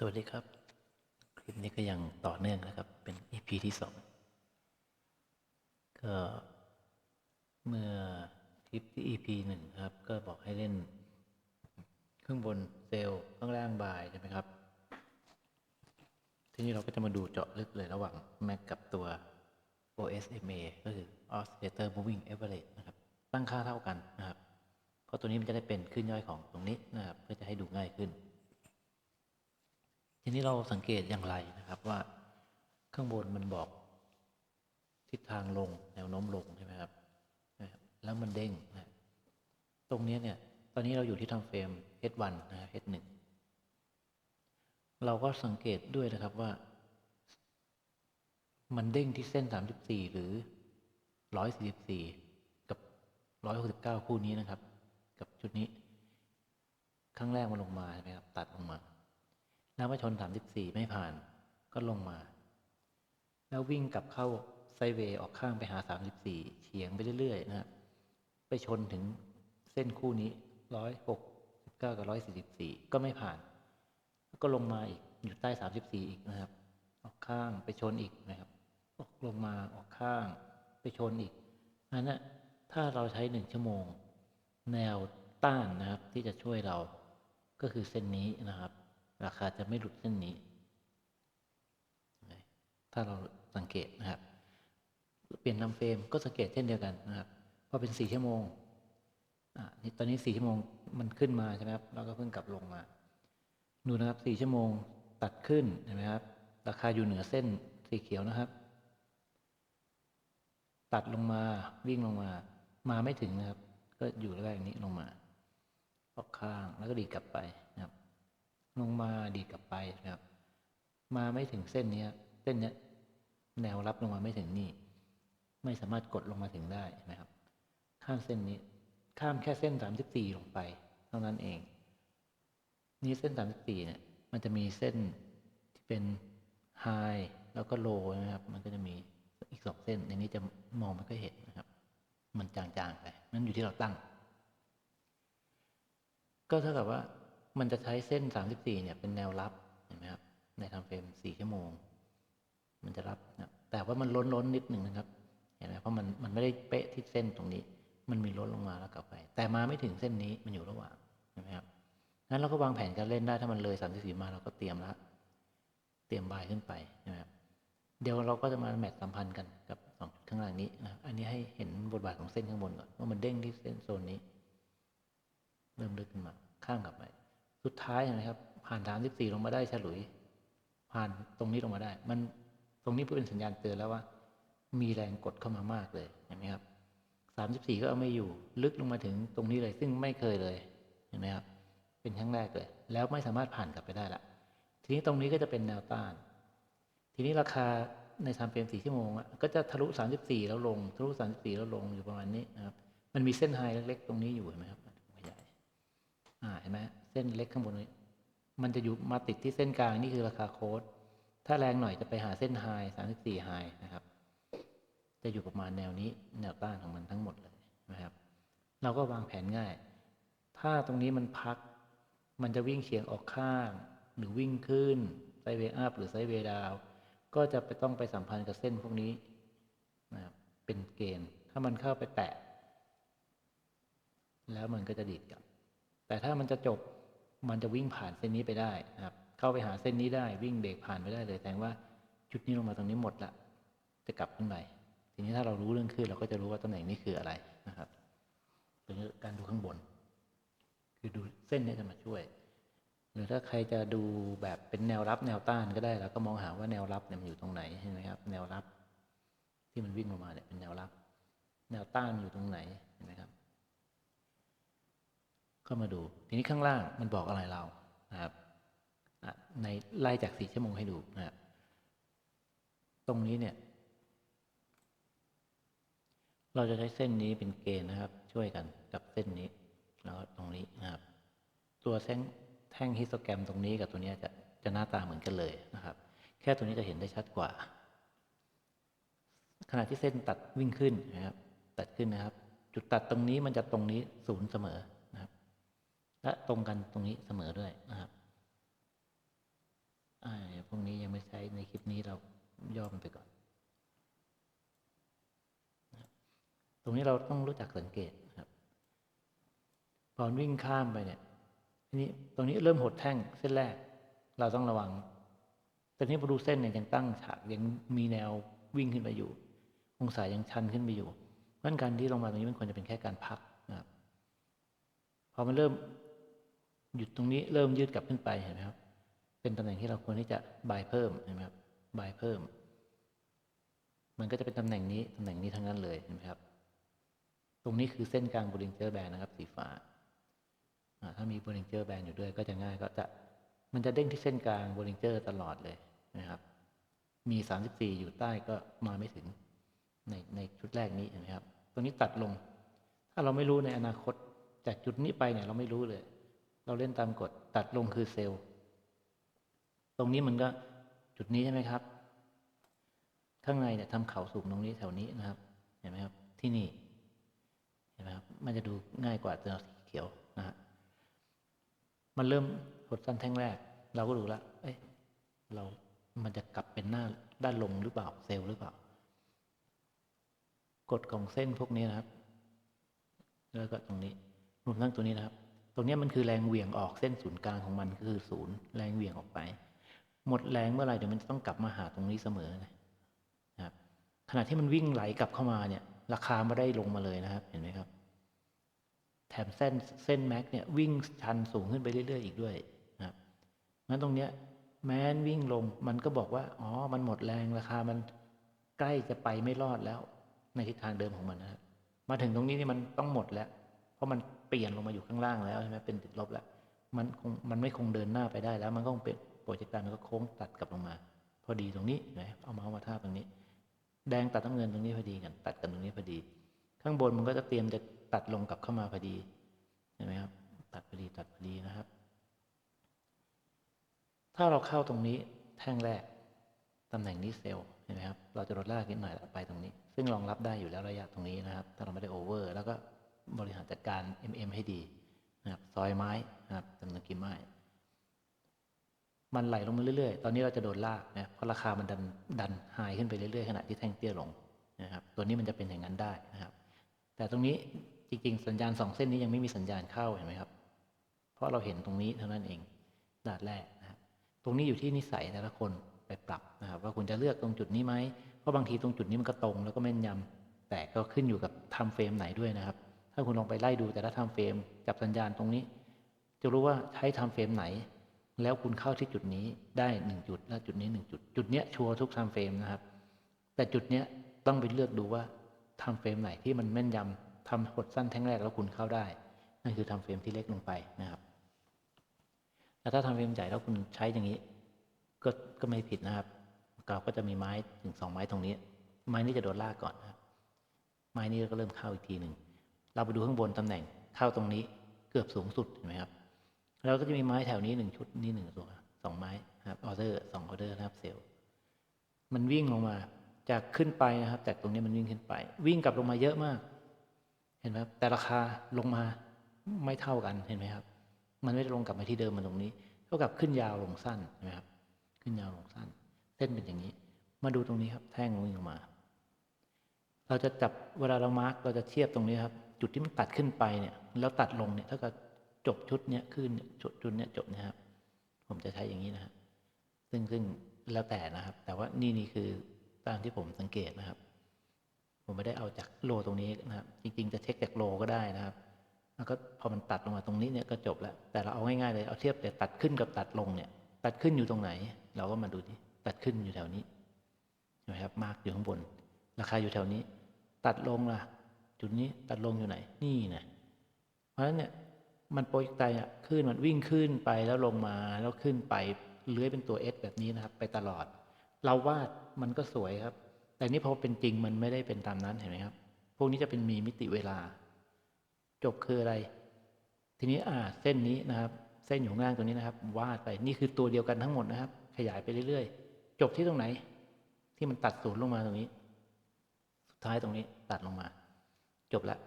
สวัสดีครับ คลิปนี้ก็ยังต่อเนื่องนะครับ เป็น EP ที่สองก็เมื่อคลิปที่ EP หนึ่งครับ ก็บอกให้เล่นข้างบนเซลล์ข้างล่างบายใช่ไหมครับ ทีนี้เราก็จะมาดูเจาะลึกเลยระหว่าง Mac กับตัว OSMA ก็คือ Oscillator Moving Average นะครับ ตั้งค่าเท่ากันนะครับ เพราะตัวนี้มันจะได้เป็นขึ้นย่อยของตรงนี้นะครับ เพื่อจะให้ดูง่ายขึ้น ทีนี้เราสังเกตอย่างไรนะครับว่าข้างบนมันบอกทิศทางลงแนวโน้มลงใช่ไหมครับ แล้วมันเด้งนะตรงนี้เนี่ย ตอนนี้เราอยู่ที่ทำเฟรม H1 นะฮะ H1 เราก็สังเกตด้วยนะครับว่า มันเด้งที่เส้น 34 หรือ 144 กับ 169 คู่นี้นะครับ กับชุดนี้ ครั้งแรกมันลงมาใช่ไหมครับ ตัดลงมา แล้วมาชน34ไม่ผ่านก็ลงมา แล้ววิ่งกลับเข้าไซเวย์ออกข้างไปหา34เฉียงไปเรื่อยๆนะครับไปชนถึงเส้นคู่นี้169กับ144ก็ไม่ผ่าน ก็ลงมาอีกอยู่ใต้34อีกนะครับ ออกข้างไปชนอีกนะครับออกลงมาออกข้างไปชนอีกอันนั้นถ้าเราใช้หนึ่งชั่วโมง แนวต้านนะครับที่จะช่วยเราก็คือเส้นนี้นะครับ ราคาจะไม่หลุดเส้นนี้ ถ้าเราสังเกตนะครับ เปลี่ยนนำเฟรมก็สังเกตเช่นเดียวกันนะครับพอเป็นสี่ชั่วโมงอ่านี่ตอนนี้สี่ชั่วโมงมันขึ้นมาใช่ไหมครับเราก็เพิ่งกลับลงมาดูนะครับสี่ชั่วโมงตัดขึ้นเห็นไหมครับ ราคาอยู่เหนือเส้นสีเขียวนะครับ ตัดลงมาวิ่งลงมา มาไม่ถึงนะครับ ก็อยู่ระหว่างนี้ลงมาออกข้างแล้วก็ดีกลับไป ลงมาดีกลับไปนะครับ มาไม่ถึงเส้นนี้ครับเส้นเนี้ย แนวรับลงมาไม่ถึงนี่ ไม่สามารถกดลงมาถึงได้นะครับ ข้ามเส้นนี้ ข้ามแค่เส้นสามสิบสี่ลงไปเท่านั้นเอง นี่เส้นสามสิบสี่เนี่ย มันจะมีเส้นที่เป็นไฮแล้วก็โลนะครับ มันก็จะมีอีกสองเส้นในนี้จะมองไม่ค่อยเห็นนะครับ มันจางๆไปนั่นอยู่ที่เราตั้ง ก็เท่ากับว่า มันจะใช้เส้น 34 เนี่ย เป็นแนวรับเห็นไหมครับ ในทำเฟรม 4 ชั่วโมง มันจะรับนะแต่ว่ามันล้นล้นนิดหนึ่งนะครับ เห็นไหมเพราะมันมันไม่ได้เป๊ะที่เส้นตรงนี้ มันมีล้นลงมาแล้วกลับไป แต่มาไม่ถึงเส้นนี้มันอยู่ระหว่างเห็นไหมครับงั้นเราก็วางแผนการเล่นได้ถ้ามันเลย 34 มาเราก็เตรียมแล้วเตรียมบายขึ้นไปใช่ไหมครับเดี๋ยวเราก็จะมาแมทสัมพันธ์กันกับสองจุดข้างล่างนี้นะอันนี้ให้เห็นบทบาทของเส้นข้างบนก่อนว่ามันเด้งที่เส้นโซนนี้ เริ่มลึกขึ้นมาข้ามกลับไป สุดท้ายนะครับ ผ่านฐาน14ลงมาได้ฉลุย ผ่านตรงนี้ลงมาได้ มันตรงนี้เพื่อเป็นสัญญาณเตือนแล้วว่า มีแรงกดเข้ามามากเลยเห็นไหมครับ34ก็เอาไม่อยู่ ลึกลงมาถึงตรงนี้เลย ซึ่งไม่เคยเลยเห็นไหมครับ เป็นครั้งแรกเลย แล้วไม่สามารถผ่านกลับไปได้ละทีนี้ตรงนี้ก็จะเป็นแนวต้าน ทีนี้ราคาในทำเฟรม4ชั่วโมงอะก็จะทะลุ34แล้วลงทะลุ34แล้วลงอยู่ประมาณนี้นะครับ มันมีเส้นไฮเล็กๆตรงนี้อยู่เห็นไหมครับขยายอ่าเห็นไหม ส้นเล็กข้างบนนี้มันจะอยู่มาติดที่เส้นกลางนี่คือราคาโค้ด ถ้าแรงหน่อยจะไปหาเส้นไฮ34ไฮนะครับ จะอยู่ประมาณแนวนี้แนวต้านของมันทั้งหมดเลยนะครับ เราก็วางแผนง่าย ถ้าตรงนี้มันพัก มันจะวิ่งเฉียงออกข้าง หรือวิ่งขึ้นไซเวอัพหรือไซเวดาว ก็จะไปต้องไปสัมพันธ์กับเส้นพวกนี้นะครับเป็นเกณฑ์ ถ้ามันเข้าไปแตะ แล้วมันก็จะดีดกลับ แต่ถ้ามันจะจบ มันจะวิ่งผ่านเส้นนี้ไปได้นะครับ เข้าไปหาเส้นนี้ได้วิ่งเบรกผ่านไปได้เลยแสดงว่าจุดนี้ลงมาตรงนี้หมดละจะกลับขึ้นไปทีนี้ถ้าเรารู้เรื่องขึ้นเราก็จะรู้ว่าตำแหน่งนี้คืออะไรนะครับเป็นการดูข้างบน คือดูเส้นนี้จะมาช่วย หรือถ้าใครจะดูแบบเป็นแนวรับแนวต้านก็ได้เราก็มองหาว่าแนวรับเนี่ยมันอยู่ตรงไหนเห็นไหมครับ แนวรับ ที่มันวิ่งลงมาเนี่ยเป็นแนวรับ แนวต้านอยู่ตรงไหนเห็นไหมครับ ก็มาดู ทีนี้ข้างล่างมันบอกอะไรเรานะครับในไล่จากสี่ชั่วโมงให้ดูนะครับตรงนี้เนี่ย เราจะใช้เส้นนี้เป็นเกณฑ์นะครับ ช่วยกันกับเส้นนี้แล้วก็ตรงนี้นะครับ ตัวแท่งแท่งฮิสโตแกรมตรงนี้กับตัวนี้จะจะหน้าตาเหมือนกันเลยนะครับ แค่ตัวนี้จะเห็นได้ชัดกว่า ขณะที่เส้นตัดวิ่งขึ้นนะครับ ตัดขึ้นนะครับ จุดตัดตรงนี้มันจะตรงนี้ศูนย์เสมอ และตรงกันตรงนี้เสมอด้วยนะครับพวกนี้ยังไม่ใช้ในคลิปนี้เราย่อมันไปก่อน ตรงนี้เราต้องรู้จักสังเกตครับพอวิ่งข้ามไปเนี่ยทีนี้ตรงนี้เริ่มหดแท่งเส้นแรก เราต้องระวัง แต่นี้พอดูเส้นเนี่ยยังตั้งฉากยังมีแนววิ่งขึ้นไปอยู่ องศายังชันขึ้นไปอยู่เพราะฉะนั้นการที่ลงมาตรงนี้มันควรจะเป็นแค่การพักนะครับพอมันเริ่ม หยุดตรงนี้เริ่มยืดกลับขึ้นไปเห็นไหมครับ เป็นตำแหน่งที่เราควรที่จะบายเพิ่มเห็นไหมครับบายเพิ่ม มันก็จะเป็นตำแหน่งนี้ตำแหน่งนี้ทั้งนั้นเลยเห็นไหมครับ ตรงนี้คือเส้นกลางบริงเจอร์แบนนะครับ สีฟ้าถ้ามีบริงเจอร์แบนอยู่ด้วยก็จะง่ายก็จะมันจะเด้งที่เส้นกลางบริงเจอร์ตลอดเลยนะครับ มี34อยู่ใต้ก็มาไม่ถึงในในชุดแรกนี้เห็นไหมครับ ตรงนี้ตัดลง ถ้าเราไม่รู้ในอนาคตจากจุดนี้ไปเนี่ยเราไม่รู้เลย เราเล่นตามกฎตัดลงคือเซลล์ ตรงนี้มันก็จุดนี้ใช่ไหมครับ ข้างในเนี่ยทำเขาสูงตรงนี้แถวนี้นะครับ เห็นไหมครับ ที่นี่ เห็นไหมครับ มันจะดูง่ายกว่าตัวสีเขียวนะฮะมันเริ่มหดสั้นแท่งแรก เราก็ดูแล้วเอ้ยเรา มันจะกลับเป็นหน้าด้านลงหรือเปล่า เซลล์หรือเปล่ากฎของเส้นพวกนี้นะครับ แล้วก็ตรงนี้รวมทั้งตัวนี้นะครับ รงนี้มันคือแรงเหวี่ยงออกเส้นศูนย์กลางของมันคือศูนย์แรงเหวี่ยงออกไป หมดแรงเมื่อไหร่เดี๋ยวมันต้องกลับมาหาตรงนี้เสมอนะครับ ขณะที่มันวิ่งไหลกลับเข้ามาเนี่ย ราคาไม่ได้ลงมาเลยนะครับ เห็นไหมครับ แถมเส้นเส้นแม็กเนี่ยวิ่งชันสูงขึ้นไปเรื่อยๆอีกด้วยนะครับงั้นตรงเนี้ยแม้นวิ่งลงมันก็บอกว่าอ๋อมันหมดแรงราคามันใกล้จะไปไม่รอดแล้ว ในทิศทางเดิมของมันนะครับมาถึงตรงนี้นี่มันต้องหมดแล้ว เพราะมัน เปลี่ยนลงมาอยู่ข้างล่างแล้วใช่ไหมเป็นติดลบแล้ว มันคงมันไม่คงเดินหน้าไปได้แล้ว มันก็คงเป็นโปรเจกต์การมันก็โค้งตัดกลับลงมา พอดีตรงนี้นะเอาเมาเอามาทาบตรงนี้ แดงตัดน้ำเงินตรงนี้พอดีกัน ตัดกันตรงนี้พอดี ข้างบนมันก็จะเตรียมจะตัดลงกลับเข้ามาพอดีเห็นไหมครับ ตัดพอดีตัดพอดีนะครับ ถ้าเราเข้าตรงนี้แท่งแรกตำแหน่งนี้เซลล์เห็นไหมครับ เราจะลดลากนิดหน่อยไปตรงนี้ ซึ่งรองรับได้อยู่แล้วระยะตรงนี้นะครับ ถ้าเราไม่ได้โอเวอร์แล้วก็ บริหารจัดการ MM ให้ดีนะครับซอยไม้นะครับจำนวนกี่ไม้มันไหลลงมาเรื่อยๆ ตอนนี้เราจะโดนลากนะเพราะราคามันดันดันหายขึ้นไปเรื่อยๆขณะที่แท่งเตี้ยลงนะครับ ตัวนี้มันจะเป็นอย่างนั้นได้นะครับ แต่ตรงนี้จริงๆ สัญญาณสองเส้นนี้ยังไม่มีสัญญาณเข้าเห็นไหมครับ เพราะเราเห็นตรงนี้เท่านั้นเองดาดแรกนะครับตรงนี้อยู่ที่นิสัยแต่ละคนไปปรับนะครับ ว่าคุณจะเลือกตรงจุดนี้ไหมเพราะบางทีตรงจุดนี้มันก็ตรงแล้วก็แม่นยำแต่ก็ขึ้นอยู่กับทม์เฟรมไหนด้วยนะครับ ถ้าคุณลองไปไล่ดูแต่ละทม์เฟรมจับสัญญาณตรงนี้ จะรู้ว่าใช้ทม์เฟรมไหน แล้วคุณเข้าที่จุดนี้ได้หนึ่งจุด และจุดนี้หนึ่งจุด จุดเนี้ยชัวร์ทุกทม์เฟรมนะครับ แต่จุดเนี้ยต้องไปเลือกดูว่าทม์เฟรมไหนที่มันแม่นยำทำหดสั้นแท่งแรกแล้วคุณเข้าได้ นั่นคือทม์เฟรมที่เล็กลงไปนะครับแต่ถ้าทำเฟรมใหญ่แล้วคุณใช้อย่างนี้ ก็ก็ไม่ผิดนะครับเราก็จะมีไม้ถึงสองไม้ตรงนี้ ไม้นี้จะโดนลากก่อนนะครับไม้นี้ก็เริ่มเข้าอีกทีหนึ่ง เราไปดูข้างบนตำแหน่งเข้าตรงนี้เกือบสูงสุดเห็นไหมครับเราก็จะมีไม้แถวนี้หนึ่งชุดนี่หนึ่งตัวสองไม้ครับออเดอร์สองออเดอร์นะครับเซลล์มันวิ่งลงมาจากขึ้นไปนะครับ จากตรงนี้มันวิ่งขึ้นไป วิ่งกลับลงมาเยอะมาก เห็นไหมครับแต่ราคาลงมาไม่เท่ากันเห็นไหมครับ มันไม่ได้ลงกลับมาที่เดิมมันตรงนี้เท่ากับขึ้นยาวลงสั้นใช่ไหมครับ ขึ้นยาวลงสั้น เส้นเป็นอย่างนี้ มาดูตรงนี้ครับ แท่งวิ่งลงมา เราจะจับเวลาเรามาร์กเราจะเทียบตรงนี้ครับ จุดที่มันตัดขึ้นไปเนี่ย แล้วตัดลงเนี่ยเท่ากับจบชุดเนี้ยขึ้นจุดจุดเนี้ยจบนะครับ ผมจะใช้อย่างนี้นะครับซึ่งซึ่งแล้วแต่นะครับ แต่ว่านี่นี่คือตามที่ผมสังเกตนะครับ ผมไม่ได้เอาจากโลตรงนี้นะครับ จริง ๆ จะเช็คจากโลก็ได้นะครับ แล้วก็พอมันตัดลงมาตรงนี้เนี่ยก็จบแล้ว แต่เราเอาง่ายๆเลยเอาเทียบแต่ตัดขึ้นกับตัดลงเนี่ย ตัดขึ้นอยู่ตรงไหน เราก็มาดูที่ตัดขึ้นอยู่แถวนี้ใช่ไหมครับ มากอยู่ข้างบน ราคาอยู่แถวนี้ ตัดลงล่ะ จุดนี้ตัดลงอยู่ไหน นี่นะเพราะฉะนั้นเนี่ยมันโปรยไตอะขึ้นมันวิ่งขึ้นไปแล้วลงมาแล้วขึ้นไปเลื้อยเป็นตัวเอสแบบนี้นะครับ ไปตลอด เราวาดมันก็สวยครับ แต่นี่พอเป็นจริงมันไม่ได้เป็นตามนั้นเห็นไหมครับ พวกนี้จะเป็นมีมิติเวลา จบคืออะไร ทีนี้อ่าเส้นนี้นะครับ เส้นอยู่ข้างล่างตรงนี้นะครับ วาดไปนี่คือตัวเดียวกันทั้งหมดนะครับ ขยายไปเรื่อยๆ จบที่ตรงไหน ที่มันตัดศูนย์ลงมาตรงนี้ ท้ายตรงนี้ตัดลงมา จบละ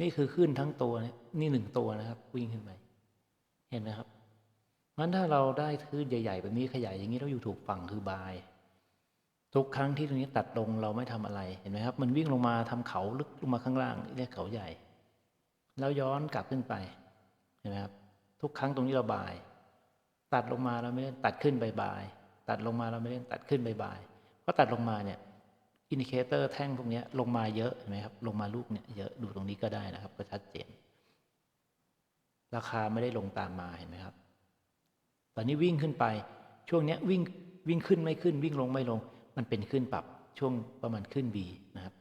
นี่คือขึ้นทั้งตัวเนี่ยนี่หนึ่งตัวนะครับ วิ่งขึ้นไปเห็นไหมครับงั้นถ้าเราได้คลื่นใหญ่ๆแบบนี้ขยายอย่างนี้เราอยู่ถูกฝั่งคือบาย ทุกครั้งที่ตรงนี้ตัดลงเราไม่ทำอะไรเห็นไหมครับ มันวิ่งลงมาทำเขาลึกลงมาข้างล่างเรียกเขาใหญ่ แล้วย้อนกลับขึ้นไปเห็นไหมครับ ทุกครั้งตรงนี้เราบาย ตัดลงมาเราไม่เล่นตัดขึ้นบายบายตัดลงมาเราไม่เล่นตัดขึ้นบายบายเพราะตัดลงมาเนี่ย อินดิเคเตอร์แท่งพวกนี้ลงมาเยอะเห็นไหมครับ ลงมาลูกเนี่ยเยอะดูตรงนี้ก็ได้นะครับ ก็ชัดเจน ราคาไม่ได้ลงตามมาเห็นไหมครับ ตอนนี้วิ่งขึ้นไปช่วงนี้วิ่งวิ่งขึ้นไม่ขึ้น วิ่งลงไม่ลง มันเป็นขึ้นปรับช่วงประมาณขึ้น B นะครับ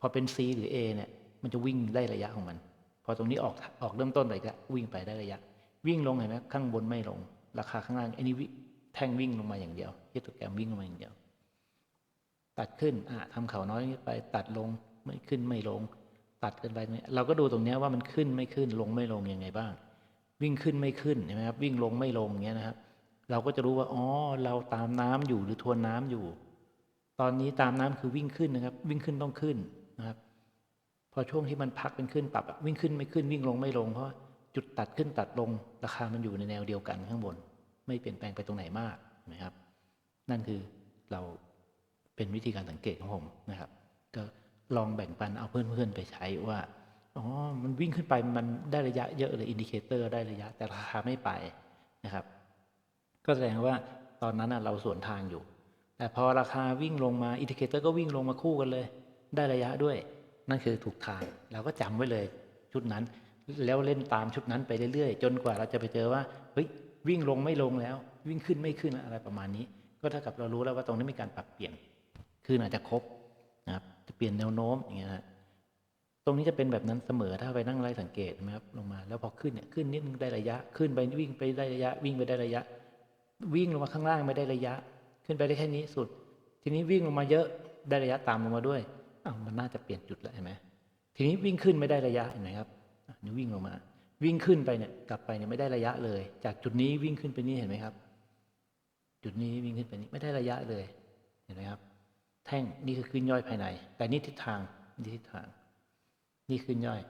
พอเป็น C หรือ A เนี่ย มันจะวิ่งได้ระยะของมัน พอตรงนี้ออกออกเริ่มต้นไปก็วิ่งไปได้ระยะ วิ่งลงเห็นไหมข้างบนไม่ลง ราคาข้างล่างไอ้นี่แท่งวิ่งลงมาอย่างเดียวฮิตโตแกรมวิ่งลงมาอย่างเดียว ตัดขึ้นอะทำเขาน้อยไป ตัดลงไม่ขึ้นไม่ลง ตัดกันไปเราก็ดูตรงนี้ว่ามันขึ้นไม่ขึ้นลงไม่ลงยังไงบ้าง วิ่งขึ้นไม่ขึ้นใช่ไหมครับวิ่งลงไม่ลงเงี้ยนะครับ เราก็จะรู้ว่าอ๋อเราตามน้ำอยู่หรือทวนน้ำอยู่ ตอนนี้ตามน้ำคือวิ่งขึ้นนะครับ วิ่งขึ้นต้องขึ้นนะครับ พอช่วงที่มันพักเป็นขึ้นปรับวิ่งขึ้นไม่ขึ้นวิ่งลงไม่ลงเพราะจุดตัดขึ้นตัดลงราคามันอยู่ในแนวเดียวกันข้างบน ไม่เปลี่ยนแปลงไปตรงไหนมากนะครับ นั่นคือเรา เป็นวิธีการสังเกตของผมนะครับ ก็ลองแบ่งปันเอาเพื่อนๆไปใช้ว่าอ๋อมันวิ่งขึ้นไปมันได้ระยะเยอะเลยอินดิเคเตอร์ได้ระยะ แต่ราคาไม่ไปนะครับ ก็แสดงว่าตอนนั้นเราสวนทางอยู่ แต่พอราคาวิ่งลงมาอินดิเคเตอร์ก็วิ่งลงมาคู่กันเลย ได้ระยะด้วย นั่นคือถูกทางเราก็จำไว้เลยชุดนั้น แล้วเล่นตามชุดนั้นไปเรื่อยๆ จนกว่าเราจะไปเจอว่าเฮ้ยวิ่งลงไม่ลงแล้ว วิ่งขึ้นไม่ขึ้นอะไรประมาณนี้ ก็เท่ากับเรารู้แล้วว่าตรงนี้มีการปรับเปลี่ยน คืออาจจะครบนะครับ จะเปลี่ยนแนวโน้มอย่างเงี้ยนะตรงนี้จะเป็นแบบนั้นเสมอถ้าไปนั่งไล่สังเกตนะครับ ลงมาแล้วพอขึ้นเนี่ยขึ้นนิดนึงได้ระยะ ขึ้นไปวิ่งไปได้ระยะ วิ่งไปได้ระยะ วิ่งลงมาข้างล่างไม่ได้ระยะ ขึ้นไปได้แค่นี้สุด ทีนี้วิ่งลงมาเยอะได้ระยะตามลงมาด้วยอ้าวมันน่าจะเปลี่ยนจุดแล้วเห็นไหมทีนี้วิ่งขึ้นไม่ได้ระยะเห็นไหมครับนี่วิ่งลงมา วิ่งขึ้นไปเนี่ยกลับไปเนี่ยไม่ได้ระยะเลย จากจุดนี้วิ่งขึ้นไปนี่เห็นไหมครับ จุดนี้วิ่งขึ้นไปนี่ไม่ได้ระยะเลยเห็นไหมครับ แท่งนี่คือขึ้นย่อยภายใน แต่นี่ทิศทางนี่ทิศทาง นี่ขึ้นย่อย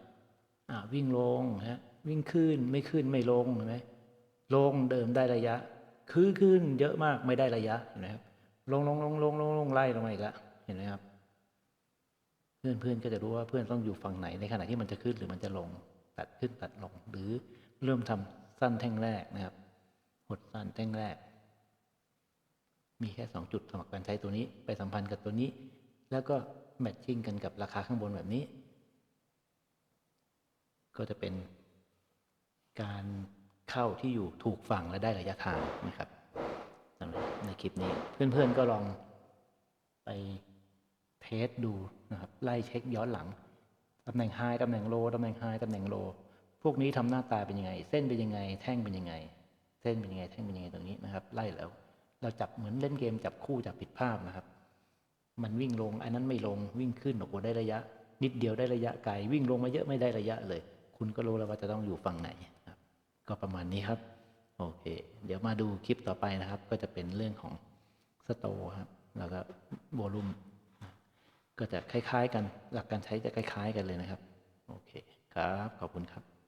อ่าวิ่งลงฮะวิ่งขึ้นไม่ขึ้นไม่ลงเห็นไหมลงเดิมได้ระยะคือขึ้นเยอะมากไม่ได้ระยะเห็นไหมครับลงลงลงลงลงลงไล่ลงมาอีกล้วเห็นไหมครับ เพื่อนเพื่อนก็จะรู้ว่าเพื่อนต้องอยู่ฝั่งไหนในขณะที่มันจะขึ้นหรือมันจะลง ตัดขึ้นตัดลง หรือเริ่มทำสั้นแท่งแรกนะครับ หดสั้นแท่งแรก มีแค่สองจุดสำหรับการใช้ตัวนี้ ไปสัมพันธ์กับตัวนี้ แล้วก็แมทชิ่งกันกับราคาข้างบนแบบนี้ ก็จะเป็นการเข้าที่อยู่ถูกฝั่งและได้ระยะทางนะครับสำหรับในคลิปนี้เพื่อนๆก็ลองไปเทสดูนะครับไล่เช็คย้อนหลังตำแหน่งไฮตำแหน่งโลตำแหน่งไฮตำแหน่งโลพวกนี้ทำหน้าตาเป็นยังไง เส้นเป็นยังไง แท่งเป็นยังไง เส้นเป็นยังไง แท่งเป็นยังไงตรงนี้นะครับ ไล่แล้ว เราจับเหมือนเล่นเกมจับคู่จับผิดภาพนะครับ มันวิ่งลง อันนั้นไม่ลงวิ่งขึ้นโอ้โหได้ระยะ นิดเดียวได้ระยะไกลวิ่งลงมาเยอะไม่ได้ระยะเลย คุณก็รู้แล้วว่าจะต้องอยู่ฝั่งไหนครับ ก็ประมาณนี้ครับโอเค เดี๋ยวมาดูคลิปต่อไปนะครับ ก็จะเป็นเรื่องของสโตครับแล้วก็โวลูมก็จะคล้าย ๆ กันหลักการใช้จะคล้าย ๆ กันเลยนะครับ โอเคครับ ขอบคุณครับ